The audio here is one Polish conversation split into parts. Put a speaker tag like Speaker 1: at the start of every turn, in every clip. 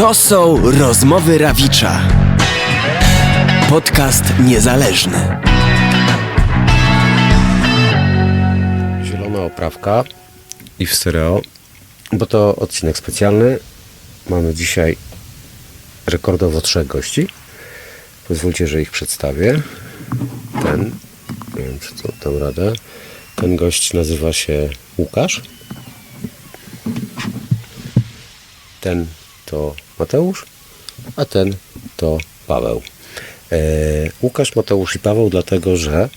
Speaker 1: To są rozmowy Rawicza. Podcast niezależny.
Speaker 2: Zielona oprawka i w stereo, bo to odcinek specjalny. Mamy dzisiaj rekordowo trzech gości. Pozwólcie, że ich przedstawię. Ten, nie wiem czy to dam radę. Ten gość nazywa się Łukasz. Ten to Mateusz, a ten to Paweł. E, Łukasz, Mateusz i Paweł, dlatego że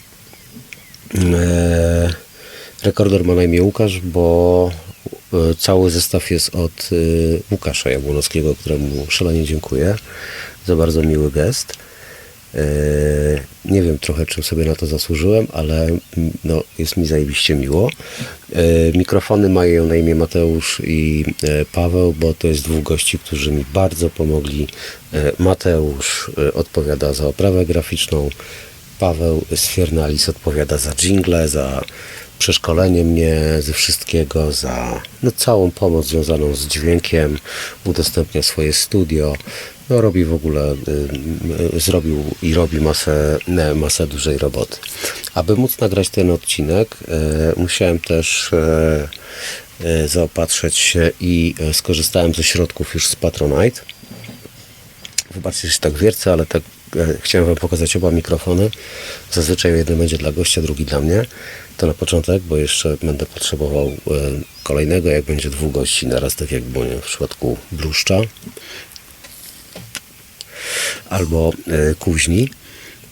Speaker 2: e, rekorder ma na imię Łukasz, bo e, cały zestaw jest od e, Łukasza Jabłonowskiego, któremu szalenie dziękuję za bardzo miły gest. E, Nie wiem trochę, czym sobie na to zasłużyłem, ale mm, no, jest mi zajebiście miło. E, Mikrofony mają na imię Mateusz i e, Paweł, bo to jest dwóch gości, którzy mi bardzo pomogli. Mateusz odpowiada za oprawę graficzną, Paweł Sfiernalis odpowiada za jingle, za przeszkolenie mnie ze wszystkiego, za no, całą pomoc związaną z dźwiękiem, udostępnia swoje studio, no, robi w ogóle, y, y, zrobił i robi masę, ne, masę dużej roboty. Aby móc nagrać ten odcinek, y, musiałem też y, y, zaopatrzyć się i y, skorzystałem ze środków już z Patronite. Wybaczcie, że tak wiercę, ale tak chciałem Wam pokazać oba mikrofony. Zazwyczaj jeden będzie dla gościa, drugi dla mnie. To na początek, bo jeszcze będę potrzebował e, kolejnego, jak będzie dwóch gości naraz, tak jak było w przypadku bluszcza albo e, kuźni.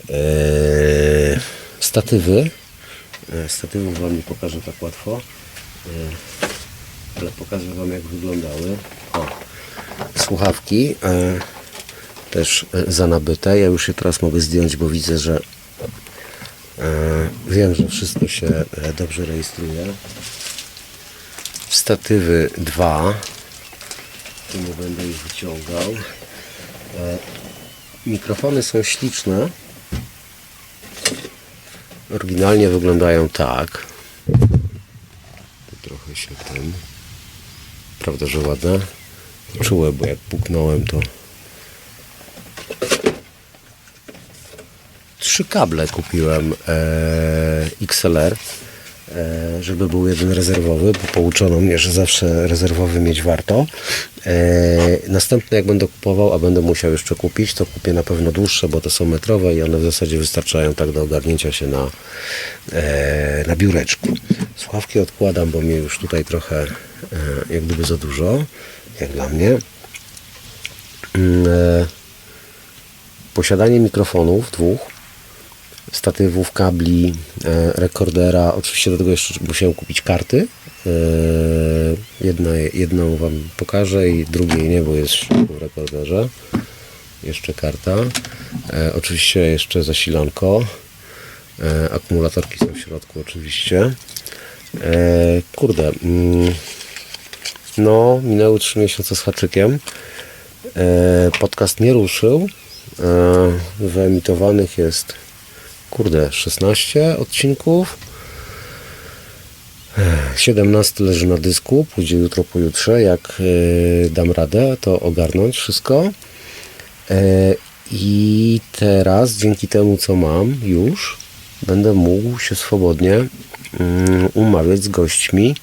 Speaker 2: E, statywy. E, statywów Wam nie pokażę tak łatwo, ale pokażę Wam jak wyglądały. O, słuchawki. Też e, za nabyte. Ja już je teraz mogę zdjąć, bo widzę, że wiem, że wszystko się dobrze rejestruje. Statywy 2. Tu nie będę ich wyciągał. Mikrofony są śliczne. Oryginalnie wyglądają tak. Trochę się ten. Prawda, że ładne? Czułe, bo jak puknąłem to trzy kable kupiłem e, XLR, żeby był jeden rezerwowy, bo pouczono mnie, że zawsze rezerwowy mieć warto. E, następny jak będę kupował, a będę musiał jeszcze kupić, to kupię na pewno dłuższe, bo to są metrowe i one w zasadzie wystarczają tak do ogarnięcia się na, e, na biureczku. Słuchawki odkładam, bo mnie już tutaj trochę e, jak gdyby za dużo, jak dla mnie. Mm, e, posiadanie mikrofonów dwóch, statywów, kabli, e, rekordera. Oczywiście do tego jeszcze musiałem kupić karty. E, jedna, jedną Wam pokażę i drugiej nie, bo jest w rekorderze. Jeszcze karta. E, oczywiście jeszcze zasilanko. Akumulatorki są w środku oczywiście. Kurde. Mm, no, minęły 3 miesiące z haczykiem. Podcast nie ruszył. Wyemitowanych jest kurde 16 odcinków. E, 17 leży na dysku. Pójdzie jutro, pojutrze. Jak e, dam radę, to ogarnąć wszystko. E, I teraz, dzięki temu, co mam już, będę mógł się swobodnie mm, umawiać z gośćmi.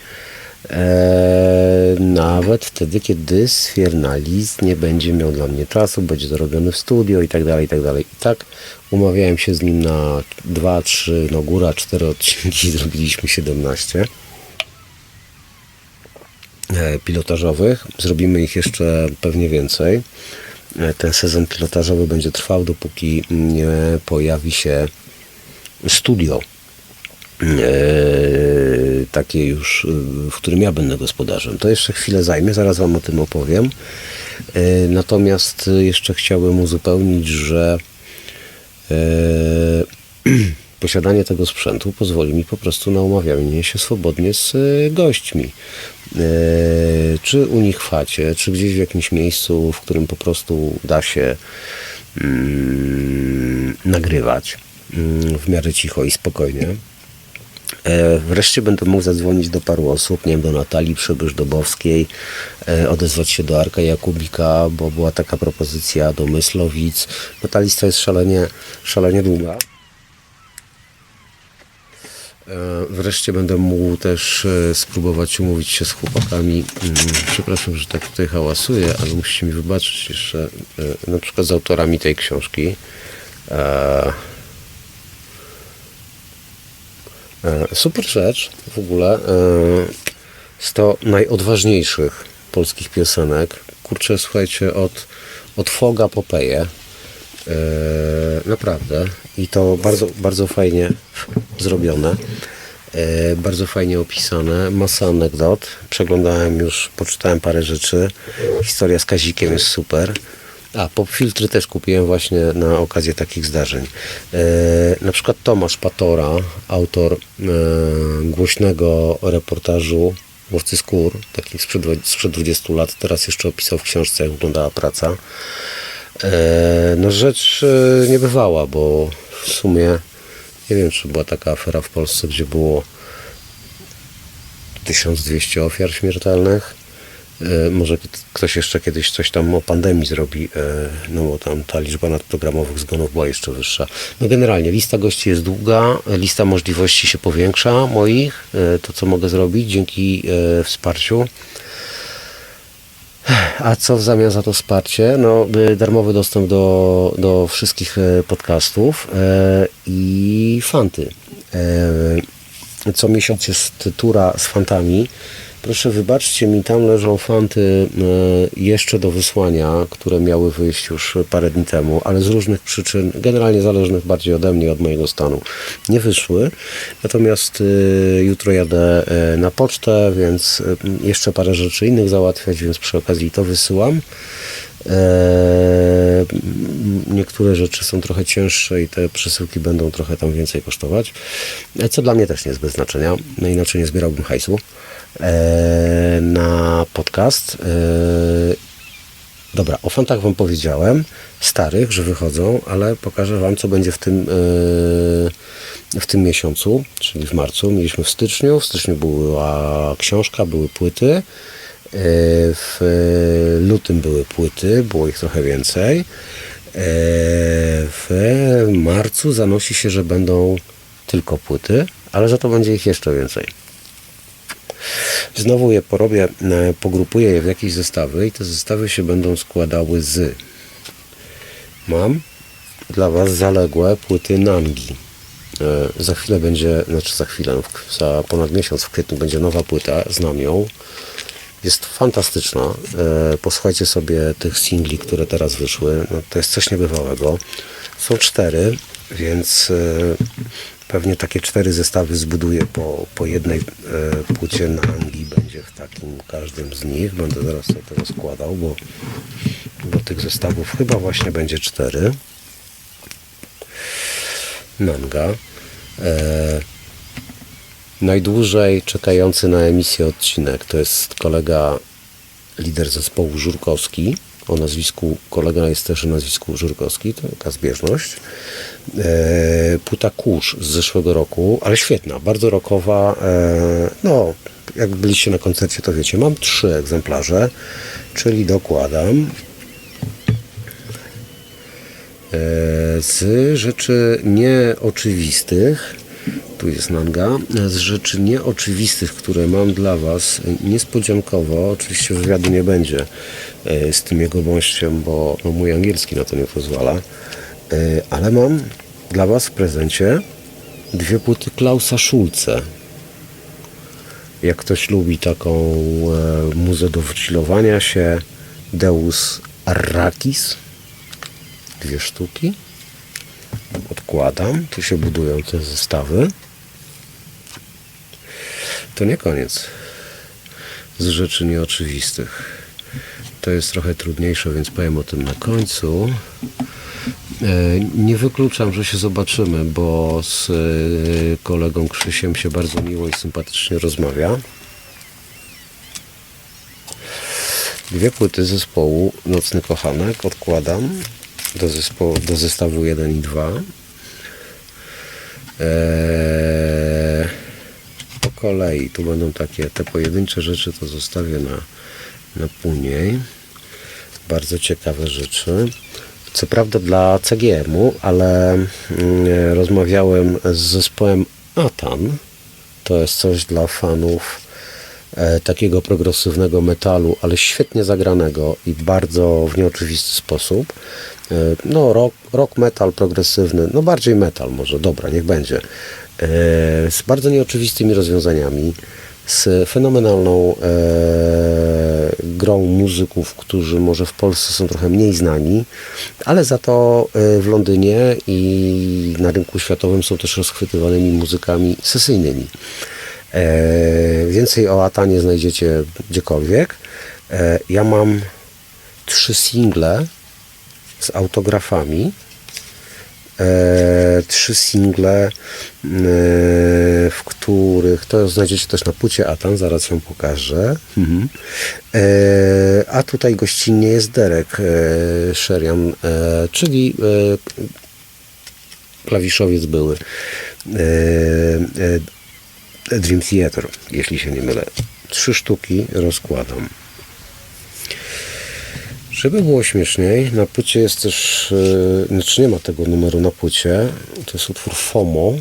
Speaker 2: E, nawet wtedy, kiedy Sfiernalis nie będzie miał dla mnie czasu, będzie to robione w studio i tak dalej, i tak dalej. I tak umawiałem się z nim na 2, 3, no góra 4 odcinki, zrobiliśmy 17 e, pilotażowych. Zrobimy ich jeszcze pewnie więcej. E, Ten sezon pilotażowy będzie trwał, dopóki nie pojawi się studio takie już, e, w którym ja będę gospodarzem. To jeszcze chwilę zajmie, zaraz Wam o tym opowiem. E, Natomiast jeszcze chciałbym uzupełnić, że posiadanie tego sprzętu pozwoli mi po prostu na umawianie się swobodnie z gośćmi. Czy u nich w chacie, czy gdzieś w jakimś miejscu, w którym po prostu da się mm, nagrywać mm, w miarę cicho i spokojnie. E, Wreszcie będę mógł zadzwonić do paru osób, nie wiem, do Natalii Przybysz-Dobowskiej, e, odezwać się do Arka Jakubika, bo była taka propozycja do Myslowic. No ta lista jest szalenie, szalenie długa. E, Wreszcie będę mógł też spróbować umówić się z chłopakami. Mm, Przepraszam, że tak tutaj hałasuję, ale musicie mi wybaczyć jeszcze na przykład z autorami tej książki. E, E, Super rzecz w ogóle. e, Z to najodważniejszych polskich piosenek. Kurczę, słuchajcie, od, od Foga po Peję. E, Naprawdę. I to bardzo, bardzo fajnie zrobione. E, Bardzo fajnie opisane. Masa anegdot. Przeglądałem już, poczytałem parę rzeczy. Historia z Kazikiem jest super. A, pop filtry też kupiłem właśnie na okazję takich zdarzeń. E, na przykład Tomasz Patora, autor e, głośnego reportażu Łowcy Skór, takich sprzed, sprzed 20 lat, teraz jeszcze opisał w książce, jak wyglądała praca. E, no rzecz e, niebywała, bo w sumie nie wiem, czy była taka afera w Polsce, gdzie było 1200 ofiar śmiertelnych. E, Może ktoś jeszcze kiedyś coś tam o pandemii zrobi, e, no bo tam ta liczba nadprogramowych zgonów była jeszcze wyższa. No generalnie lista gości jest długa, lista możliwości się powiększa moich, e, to co mogę zrobić dzięki wsparciu. A co w zamian za to wsparcie? No, darmowy dostęp do, do wszystkich podcastów i fanty. Co miesiąc jest tura z fantami. Proszę wybaczcie mi, tam leżą fanty e, jeszcze do wysłania, które miały wyjść już parę dni temu, ale z różnych przyczyn, generalnie zależnych bardziej ode mnie, od mojego stanu, nie wyszły. Natomiast e, jutro jadę e, na pocztę, więc jeszcze parę rzeczy innych załatwiać, więc przy okazji to wysyłam. Niektóre rzeczy są trochę cięższe i te przesyłki będą trochę tam więcej kosztować, co dla mnie też nie jest bez znaczenia, no inaczej nie zbierałbym hajsu na podcast. Eee, Dobra, o fantach Wam powiedziałem, starych, że wychodzą, ale pokażę Wam, co będzie w tym, yy, w tym miesiącu, czyli w marcu. Mieliśmy w styczniu, w styczniu była książka, były płyty, w lutym były płyty, było ich trochę więcej. W marcu zanosi się, że będą tylko płyty, ale za to będzie ich jeszcze więcej. Znowu je porobię, e, pogrupuję je w jakieś zestawy i te zestawy się będą składały z mam dla Was zaległe płyty Nangi. E, Za chwilę będzie, znaczy za chwilę, za ponad miesiąc w kwietniu będzie nowa płyta, znam ją. Jest fantastyczna. E, Posłuchajcie sobie tych singli, które teraz wyszły. No, to jest coś niebywałego. Są cztery, więc pewnie takie cztery zestawy zbuduję po, po jednej e, płycie na Anglii. Będzie w takim każdym z nich. Będę zaraz to rozkładał, bo, bo tych zestawów chyba właśnie będzie cztery. Nanga. E, najdłużej czekający na emisję odcinek to jest kolega, lider zespołu Żurkowski. O nazwisku, kolega jest też o nazwisku Żurkowski, to taka zbieżność. E, płyta Kurz z zeszłego roku, ale świetna, bardzo rockowa. E, no, jak byliście na koncercie, to wiecie, mam trzy egzemplarze, czyli dokładam E, z rzeczy nieoczywistych, tu jest Nanga, z rzeczy nieoczywistych, które mam dla Was niespodziankowo, oczywiście wywiadu nie będzie e, z tym jego mościem, bo no, mój angielski na to nie pozwala, E, ale mam dla Was w prezencie dwie płyty Klausa Schulze. Jak ktoś lubi taką e, muzę do wychillowania się, Deus Arrakis, dwie sztuki. Odkładam. Tu się budują te zestawy. To nie koniec. Z rzeczy nieoczywistych. To jest trochę trudniejsze, więc powiem o tym na końcu. E, Nie wykluczam, że się zobaczymy, bo z e, kolegą Krzysiem się bardzo miło i sympatycznie rozmawia. Dwie płyty zespołu Nocny Kochanek odkładam do, zespołu, do zestawu 1 i 2. Eee, kolei. Tu będą takie te pojedyncze rzeczy, to zostawię na, na później. Bardzo ciekawe rzeczy. Co prawda dla CGM-u, ale mm, rozmawiałem z zespołem Atan. To jest coś dla fanów e, takiego progresywnego metalu, ale świetnie zagranego i bardzo w nieoczywisty sposób. E, no, rock, rock metal progresywny, no bardziej metal może, dobra, niech będzie. E, z bardzo nieoczywistymi rozwiązaniami, z fenomenalną e, grą muzyków, którzy może w Polsce są trochę mniej znani, ale za to e, w Londynie i na rynku światowym są też rozchwytywanymi muzykami sesyjnymi. E, więcej o Atanie znajdziecie gdziekolwiek. E, ja mam trzy single z autografami. E, trzy single, e, w których to znajdziecie też na płycie Atan, zaraz ją pokażę. Mhm. E, a tutaj gościnnie jest Derek e, Sherian, e, czyli e, klawiszowiec były e, e, Dream Theater, jeśli się nie mylę. Trzy sztuki rozkładam. Żeby było śmieszniej, na płycie jest też, e, znaczy nie ma tego numeru na płycie, to jest utwór FOMO,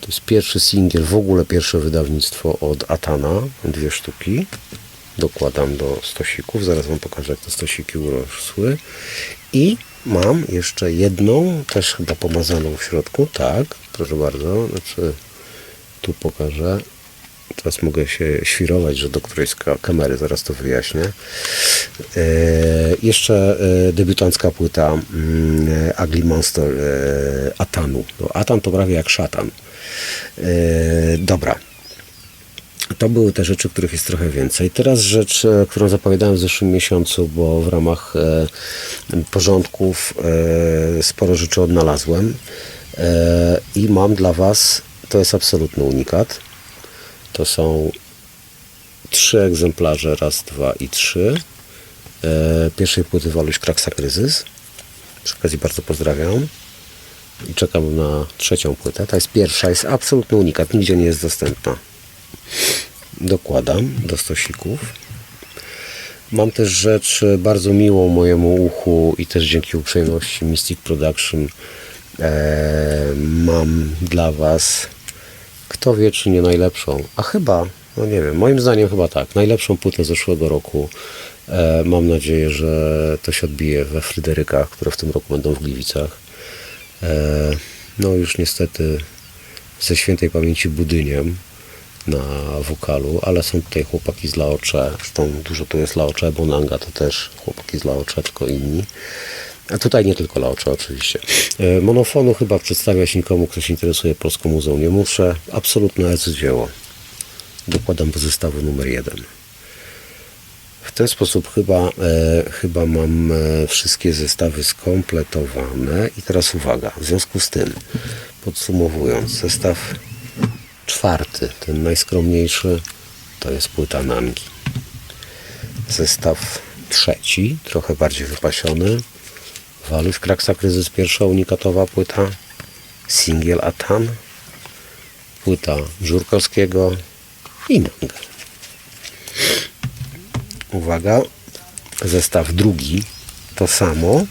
Speaker 2: to jest pierwszy singiel, w ogóle pierwsze wydawnictwo od Atana, dwie sztuki. Dokładam do stosików, zaraz Wam pokażę jak te stosiki urosły. I mam jeszcze jedną, też chyba pomazaną w środku, tak, proszę bardzo, znaczy tu pokażę. Teraz mogę się świrować, że do którejś kamery, zaraz to wyjaśnię. E, jeszcze e, debiutancka płyta mm, e, Ugly Monster Atanu. No, Atan to prawie jak szatan. Dobra. To były te rzeczy, których jest trochę więcej. Teraz rzecz, którą zapowiadałem w zeszłym miesiącu, bo w ramach porządków sporo rzeczy odnalazłem i mam dla Was, to jest absolutny unikat. To są trzy egzemplarze, raz, dwa i trzy. E, pierwszej płyty Waluś Kraksa Kryzys. Przy okazji bardzo pozdrawiam. I czekam na trzecią płytę. Ta jest pierwsza, jest absolutny unikat, nigdzie nie jest dostępna. Dokładam do stosików. Mam też rzecz e, bardzo miłą mojemu uchu i też dzięki uprzejmości Mystic Production e, mam dla Was kto wie czy nie najlepszą, a chyba, no nie wiem, moim zdaniem chyba tak, najlepszą płytę zeszłego roku. E, mam nadzieję, że to się odbije we Fryderykach, które w tym roku będą w Gliwicach. E, no już niestety ze świętej pamięci Budyniem na wokalu, ale są tutaj chłopaki z Laocze, zresztą dużo tu jest Laocze, Bonanga to też chłopaki z Laocze, tylko inni. A tutaj nie tylko Laocze oczywiście. E, Monofonu chyba przedstawiać nikomu, kto się interesuje polską muzeum nie muszę. Absolutne dzieło. Dokładam do zestawu numer jeden. W ten sposób chyba, e, chyba mam e, wszystkie zestawy skompletowane. I teraz uwaga, w związku z tym, podsumowując, zestaw czwarty, ten najskromniejszy, to jest płyta Nangi. Zestaw trzeci, trochę bardziej wypasiony, Waluś Kraksa Kryzys, pierwsza unikatowa płyta, singiel Atan, płyta Żurkowskiego i Nanga. Uwaga, zestaw drugi, to samo,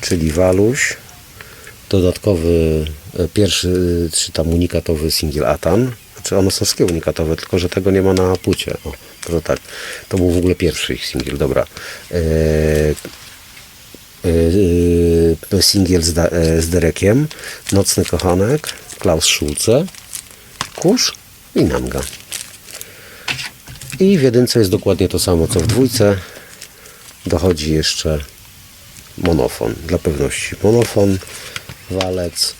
Speaker 2: czyli Waluś, dodatkowy, e, pierwszy, czy tam unikatowy singiel Atan, znaczy one są wszystkie unikatowe, tylko że tego nie ma na płycie. O, to tak. To był w ogóle pierwszy ich singiel, dobra. E, e, singiel z, e, z Derekiem, Nocny Kochanek, Klaus Schulze, Kurz i Nanga. I w jedynce jest dokładnie to samo co w dwójce. Dochodzi jeszcze monofon, dla pewności. Monofon, walec,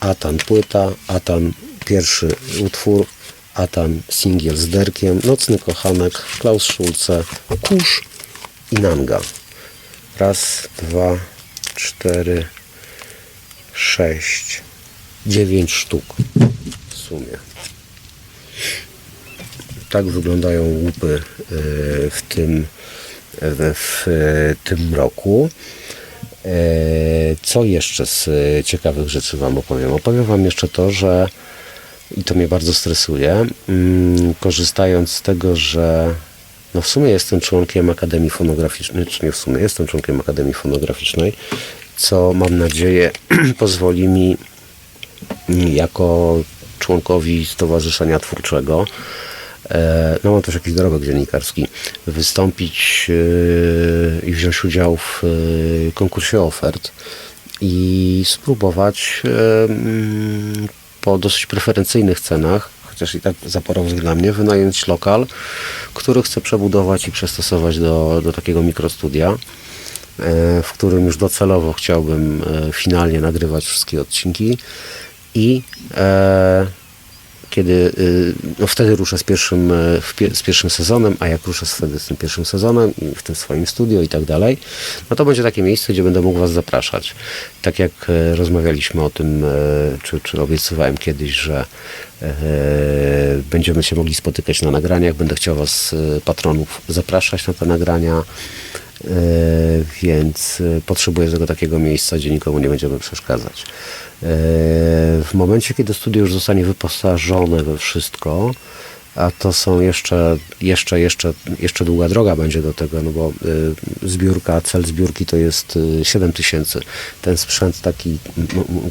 Speaker 2: Atan płyta, Atan pierwszy utwór, Atan singiel z Derkiem, Nocny Kochanek, Klaus Schulze, Kurz i Nanga. Raz, dwa, cztery, sześć, dziewięć sztuk w sumie. Tak wyglądają łupy e, w tym, w, w tym roku. E, Co jeszcze z e, ciekawych rzeczy Wam opowiem? Opowiem Wam jeszcze to, że i to mnie bardzo stresuje. Mm, Korzystając z tego, że no w sumie jestem członkiem Akademii Fonograficznej, czy nie w sumie, jestem członkiem Akademii Fonograficznej, co mam nadzieję pozwoli mi mm, jako członkowi Stowarzyszenia Twórczego, e, no mam też jakiś dorobek dziennikarski, wystąpić e, i wziąć udział w e, konkursie ofert i spróbować mm, po dosyć preferencyjnych cenach, chociaż i tak zaporowych dla mnie, wynająć lokal, który chcę przebudować i przystosować do, do takiego mikrostudia, e, w którym już docelowo chciałbym e, finalnie nagrywać wszystkie odcinki i e, kiedy y, no wtedy ruszę z pierwszym, e, z pierwszym sezonem, a jak ruszę wtedy z tym pierwszym sezonem i w tym swoim studio i tak dalej, no to będzie takie miejsce, gdzie będę mógł Was zapraszać. Tak jak e, rozmawialiśmy o tym, e, czy, czy obiecywałem kiedyś, że będziemy się mogli spotykać na nagraniach, będę chciał Was, patronów, zapraszać na te nagrania. E, więc e, potrzebuję tego takiego miejsca, gdzie nikomu nie będziemy przeszkadzać. E, W momencie, kiedy studio już zostanie wyposażone we wszystko, a to są jeszcze, jeszcze, jeszcze, jeszcze długa droga będzie do tego, no bo zbiórka, cel zbiórki to jest y, 7 tysięcy. Ten sprzęt taki,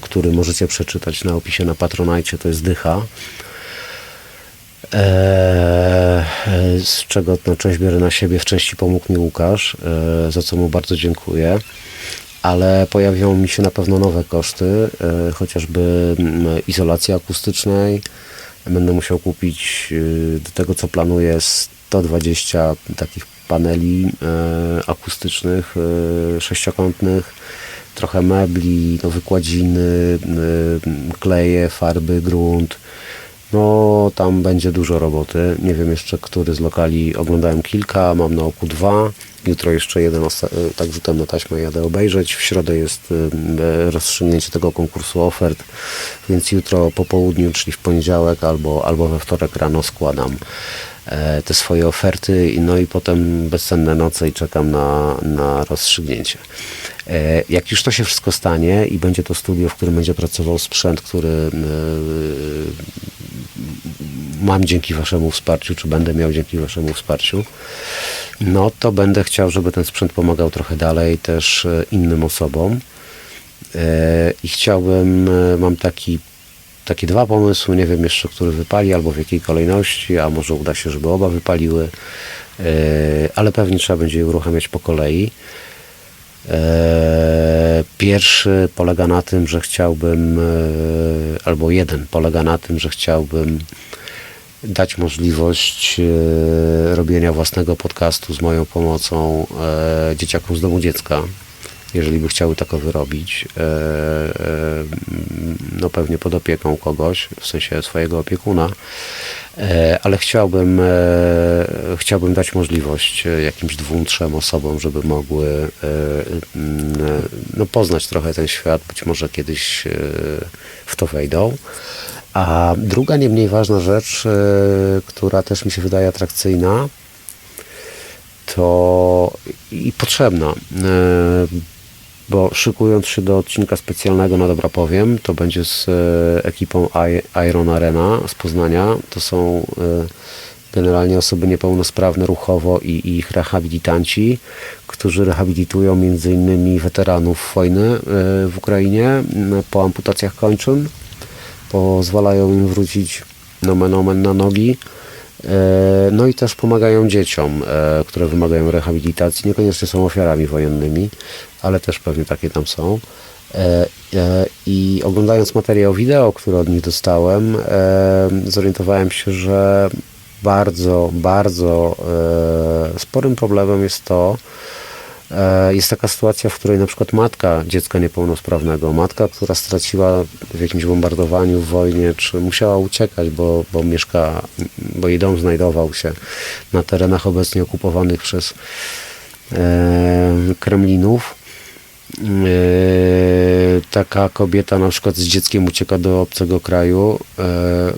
Speaker 2: który możecie przeczytać na opisie na Patronajcie, to jest dycha. Eee, z czego no, część biorę na siebie, w części pomógł mi Łukasz, e, za co mu bardzo dziękuję. Ale pojawią mi się na pewno nowe koszty, e, chociażby mm, izolacji akustycznej. Będę musiał kupić do tego, co planuję, 120 takich paneli e, akustycznych, e, sześciokątnych, trochę mebli, wykładziny, kleje, farby, grunt. No, tam będzie dużo roboty. Nie wiem jeszcze, który z lokali oglądałem kilka, mam na oku dwa. Jutro jeszcze jeden, y, tak rzutem na taśmę jadę obejrzeć. W środę jest y, rozstrzygnięcie tego konkursu ofert, więc jutro po południu, czyli w poniedziałek albo, albo we wtorek rano składam e, te swoje oferty, no i potem bezcenne noce i czekam na, na rozstrzygnięcie. E, Jak już to się wszystko stanie i będzie to studio, w którym będzie pracował sprzęt, który e, mam dzięki Waszemu wsparciu, czy będę miał dzięki Waszemu wsparciu, no to będę chciał, żeby ten sprzęt pomagał trochę dalej też e, innym osobom. I chciałbym, mam taki, takie dwa pomysły, nie wiem jeszcze, który wypali, albo w jakiej kolejności, a może uda się, żeby oba wypaliły, ale pewnie trzeba będzie je uruchamiać po kolei. E, Pierwszy polega na tym, że chciałbym, e, albo jeden polega na tym, że chciałbym dać możliwość e, robienia własnego podcastu z moją pomocą dzieciakom z domu dziecka, jeżeli by chciały takowy robić. E, e, no pewnie pod opieką kogoś, w sensie swojego opiekuna. E, ale chciałbym, chciałbym dać możliwość jakimś dwóm, trzem osobom, żeby mogły no, poznać trochę ten świat, być może kiedyś w to wejdą. A druga, nie mniej ważna rzecz, która też mi się wydaje atrakcyjna, to i potrzebna, bo szykując się do odcinka specjalnego na Dobra Powiem, to będzie z e, ekipą Iron Arena z Poznania. To są e, generalnie osoby niepełnosprawne ruchowo i, i ich rehabilitanci, którzy rehabilitują innymi weteranów wojny e, w Ukrainie po amputacjach kończyn. Pozwalają im wrócić nomen omen na nogi. E, No i też pomagają dzieciom, e, które wymagają rehabilitacji. Niekoniecznie są ofiarami wojennymi, ale też pewnie takie tam są. E, I oglądając materiał wideo, który od nich dostałem, zorientowałem się, że bardzo, bardzo sporym problemem jest to, Jest taka sytuacja, w której na przykład matka dziecka niepełnosprawnego, matka, która straciła w jakimś bombardowaniu, w wojnie, czy musiała uciekać, bo, bo mieszka, bo jej dom znajdował się na terenach obecnie okupowanych przez e, Kremlinów. E, taka kobieta na przykład z dzieckiem ucieka do obcego kraju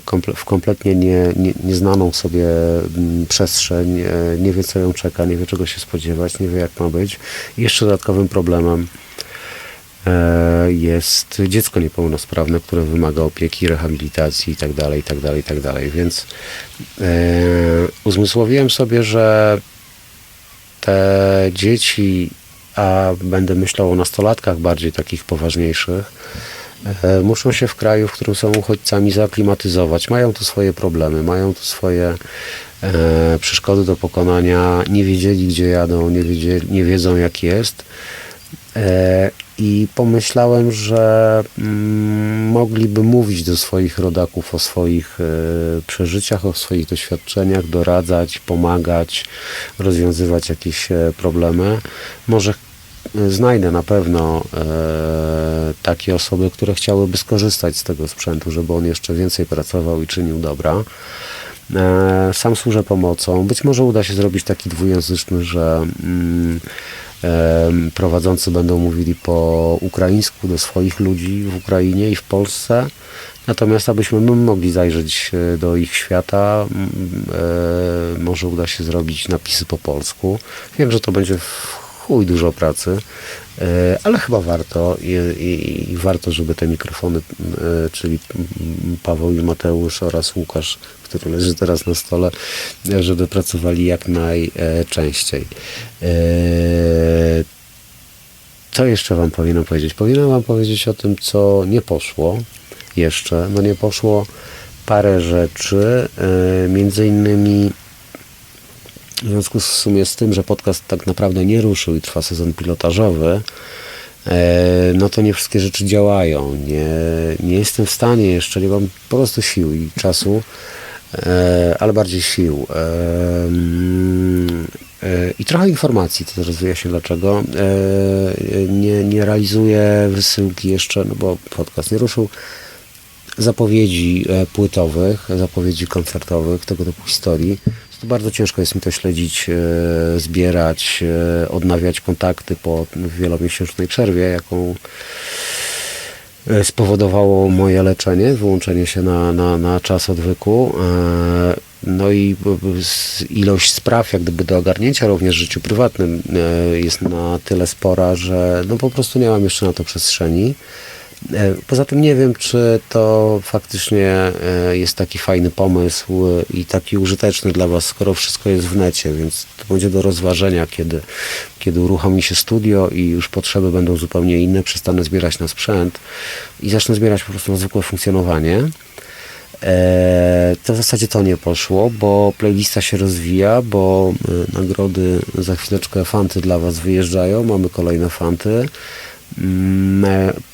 Speaker 2: komple- w kompletnie nie, nie, nieznaną sobie mm, przestrzeń, e, nie wie co ją czeka, nie wie czego się spodziewać, nie wie jak ma być. Jeszcze dodatkowym problemem jest dziecko niepełnosprawne, które wymaga opieki, rehabilitacji itd., itd., itd. Więc uzmysłowiłem sobie, że te dzieci, a będę myślał o nastolatkach bardziej takich poważniejszych, e, muszą się w kraju, w którym są uchodźcami, zaaklimatyzować. Mają tu swoje problemy, mają tu swoje e, przeszkody do pokonania, nie wiedzieli, gdzie jadą, nie, wiedzieli, nie wiedzą, jak jest. E, I pomyślałem, że mm, mogliby mówić do swoich rodaków o swoich e, przeżyciach, o swoich doświadczeniach, doradzać, pomagać, rozwiązywać jakieś e, problemy. Może znajdę na pewno e, takie osoby, które chciałyby skorzystać z tego sprzętu, żeby on jeszcze więcej pracował i czynił dobra. E, Sam służę pomocą. Być może uda się zrobić taki dwujęzyczny, że mm, em, prowadzący będą mówili po ukraińsku do swoich ludzi w Ukrainie i w Polsce. Natomiast abyśmy my mogli zajrzeć e, do ich świata, mm, e, może uda się zrobić napisy po polsku. Wiem, że to będzie w chuj dużo pracy, e, ale chyba warto i, i, i warto, żeby te mikrofony, e, czyli Paweł i Mateusz oraz Łukasz, który leży teraz na stole, żeby pracowali jak najczęściej. E, Co jeszcze Wam powinienem powiedzieć? Powinienem Wam powiedzieć o tym, co nie poszło jeszcze. No nie poszło parę rzeczy, między innymi w związku w sumie z tym, że podcast tak naprawdę nie ruszył i trwa sezon pilotażowy, e, no to nie wszystkie rzeczy działają. Nie, nie jestem w stanie jeszcze, nie mam po prostu sił i czasu, e, ale bardziej sił. E, I trochę informacji, to teraz wyjaśnię dlaczego. Nie, nie realizuję wysyłki jeszcze, no bo podcast nie ruszył zapowiedzi płytowych, zapowiedzi koncertowych, tego typu historii. Bardzo ciężko jest mi to śledzić, e, zbierać, e, odnawiać kontakty po wielomiesięcznej przerwie, jaką e, spowodowało moje leczenie, wyłączenie się na, na, na czas odwyku. No i ilość spraw jak gdyby do ogarnięcia również w życiu prywatnym jest na tyle spora, że no po prostu nie mam jeszcze na to przestrzeni. E, Poza tym nie wiem, czy to faktycznie e, jest taki fajny pomysł e, i taki użyteczny dla Was, skoro wszystko jest w necie, więc to będzie do rozważenia, kiedy, kiedy uruchomi się studio i już potrzeby będą zupełnie inne, przestanę zbierać na sprzęt i zacznę zbierać po prostu na zwykłe funkcjonowanie. To w zasadzie to nie poszło, bo playlista się rozwija, bo nagrody za chwileczkę fanty dla Was wyjeżdżają, mamy kolejne fanty.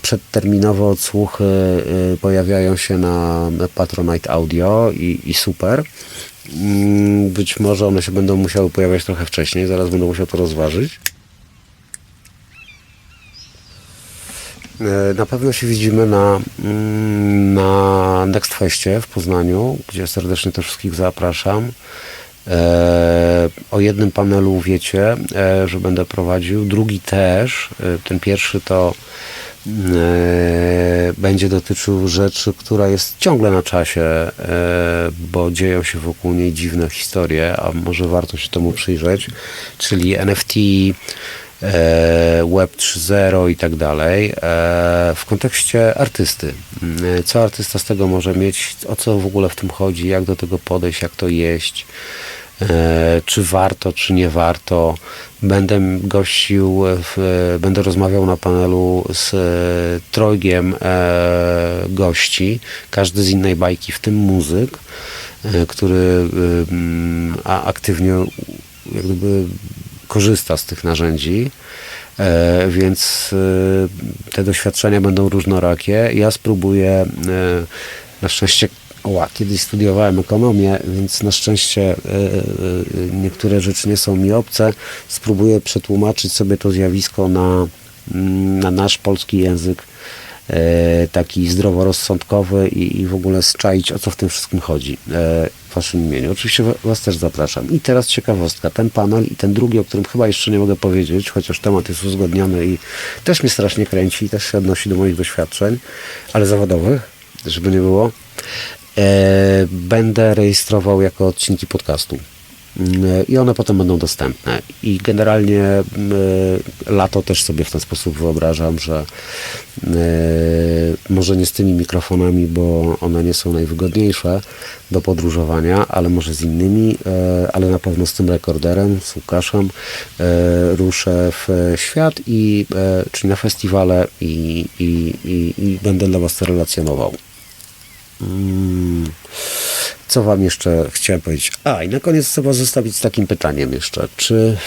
Speaker 2: Przedterminowe odsłuchy e, pojawiają się na Patronite Audio i, i super. Mm, Być może one się będą musiały pojawiać trochę wcześniej, zaraz będę musiał to rozważyć. E, Na pewno się widzimy na, mm, na Next Festie w Poznaniu, gdzie serdecznie też wszystkich zapraszam. E, o jednym panelu wiecie, e, że będę prowadził, drugi też. E, ten pierwszy to będzie dotyczył rzeczy, która jest ciągle na czasie, bo dzieją się wokół niej dziwne historie, a może warto się temu przyjrzeć, czyli NFT, Web 3.0 i tak dalej, e, w kontekście artysty. Mm, Co artysta z tego może mieć, o co w ogóle w tym chodzi, jak do tego podejść, jak to jeść, e, czy warto, czy nie warto. Będę gościł, będę rozmawiał na panelu z e, trojgiem e, gości, każdy z innej bajki, w tym muzyk, e, który e, aktywnie jak gdyby korzysta z tych narzędzi, e, więc e, te doświadczenia będą różnorakie. Ja spróbuję, e, na szczęście, oła, kiedyś studiowałem ekonomię, więc na szczęście niektóre rzeczy nie są mi obce. Spróbuję przetłumaczyć sobie to zjawisko na, mm, na nasz polski język taki zdroworozsądkowy i, i w ogóle zczaić, o co w tym wszystkim chodzi Waszym imieniu. Oczywiście wa- Was też zapraszam. I teraz ciekawostka, ten panel i ten drugi, o którym chyba jeszcze nie mogę powiedzieć, chociaż temat jest uzgodniony i też mnie strasznie kręci i też się odnosi do moich doświadczeń, ale zawodowych, żeby nie było, e, będę rejestrował jako odcinki podcastu. Mm, I one potem będą dostępne. I generalnie mm, lato też sobie w ten sposób wyobrażam, że e, może nie z tymi mikrofonami, bo one nie są najwygodniejsze do podróżowania, ale może z innymi, e, ale na pewno z tym rekorderem, z Łukaszem e, ruszę w świat i e, czyli na festiwale i, i, i, i będę dla Was to relacjonował. Mm. Co Wam jeszcze chciałem powiedzieć? A, i na koniec chcę Was zostawić z takim pytaniem jeszcze. Czy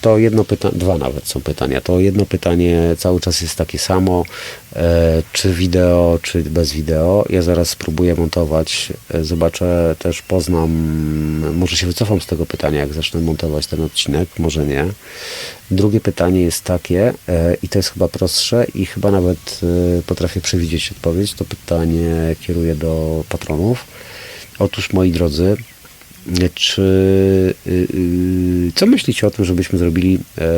Speaker 2: to jedno pytanie, dwa nawet są pytania. To jedno pytanie cały czas jest takie samo. E, czy wideo, czy bez wideo? Ja zaraz spróbuję montować. E, zobaczę, też poznam. Może się wycofam z tego pytania, jak zacznę montować ten odcinek, może nie. Drugie pytanie jest takie, e, i to jest chyba prostsze, i chyba nawet e, potrafię przewidzieć odpowiedź. To pytanie kieruję do patronów. Otóż, moi drodzy, czy y, y, co myślicie o tym, żebyśmy zrobili e,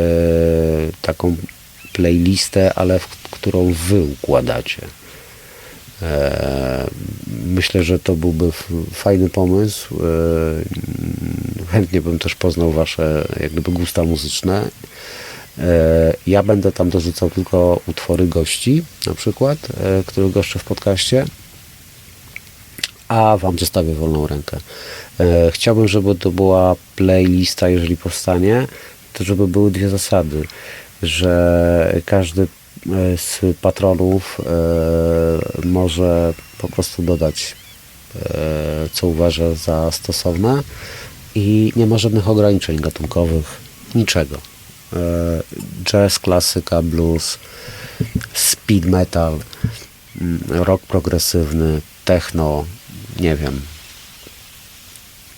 Speaker 2: taką playlistę, ale w którą wy układacie? E, myślę, że to byłby fajny pomysł. E, chętnie bym też poznał wasze jak gdyby gusta muzyczne. Ja będę tam dorzucał tylko utwory gości, na przykład, których goszczę w podcaście a Wam zostawię wolną rękę. E, chciałbym, żeby to była playlista, jeżeli powstanie, to żeby były dwie zasady, że każdy e, z patronów e, może po prostu dodać, co uważa za stosowne i nie ma żadnych ograniczeń gatunkowych, niczego. Jazz, klasyka, blues, speed metal, mm, rock progresywny, techno, nie wiem,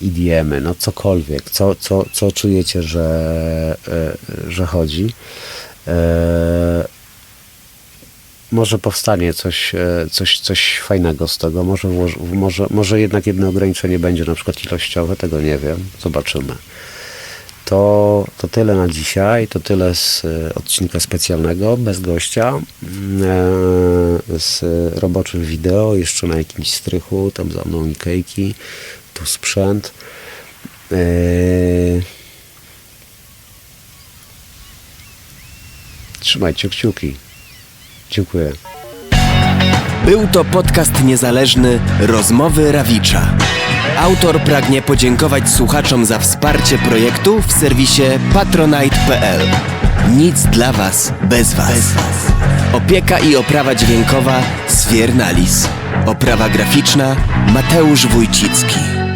Speaker 2: IDM-y, no cokolwiek, co, co, co czujecie, że, e, że chodzi. E, może powstanie coś, e, coś, coś fajnego z tego, może, może, może jednak jedno ograniczenie będzie na przykład ilościowe, tego nie wiem, zobaczymy. To, to tyle na dzisiaj. To tyle z e, odcinka specjalnego, bez gościa, mm, e, z roboczym wideo, jeszcze na jakimś strychu, tam za mną Ikejki, tu sprzęt. E, Trzymajcie kciuki. Dziękuję.
Speaker 1: Był to podcast niezależny Rozmowy Rawicza. Autor pragnie podziękować słuchaczom za wsparcie projektu w serwisie patronite.pl. Nic dla Was bez Was. Opieka i oprawa dźwiękowa Sfiernalis. Oprawa graficzna Mateusz Wójcicki.